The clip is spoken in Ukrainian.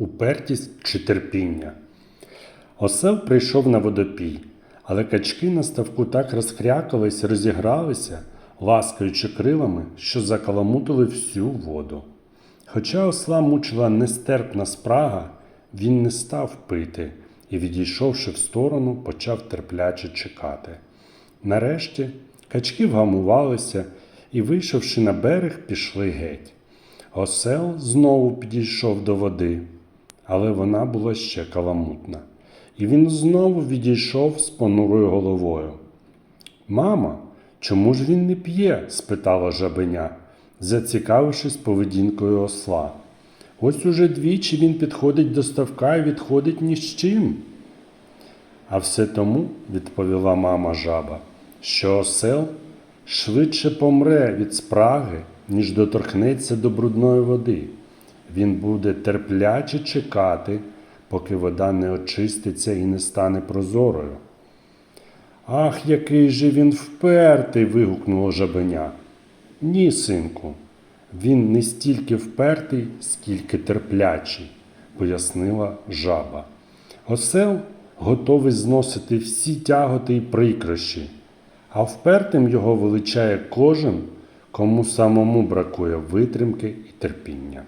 упертість чи терпіння. Осел прийшов на водопій, але качки на ставку так розхрякались розігралися, ласкаючи крилами, що закаламутили всю воду. Хоча осла мучила нестерпна спрага, він не став пити і, відійшовши в сторону, почав терпляче чекати. Нарешті качки вгамувалися і, вийшовши на берег, пішли геть. Осел знову підійшов до води, але вона була ще каламутна, і він знову відійшов з понурою головою. Мама, чому ж він не п'є? спитала жабеня, зацікавившись поведінкою осла. Ось уже двічі він підходить до ставка і відходить ні з чим. А все тому, відповіла мама жаба, що осел швидше помре від спраги, ніж доторкнеться до брудної води. Він буде терпляче чекати, поки вода не очиститься і не стане прозорою. Ах, який же він впертий. вигукнуло жабеня. Ні, синку, він не стільки впертий, скільки терплячий, пояснила жаба. Осел готовий зносити всі тяготи й прикрощі, а впертим його величає кожен, кому самому бракує витримки і терпіння.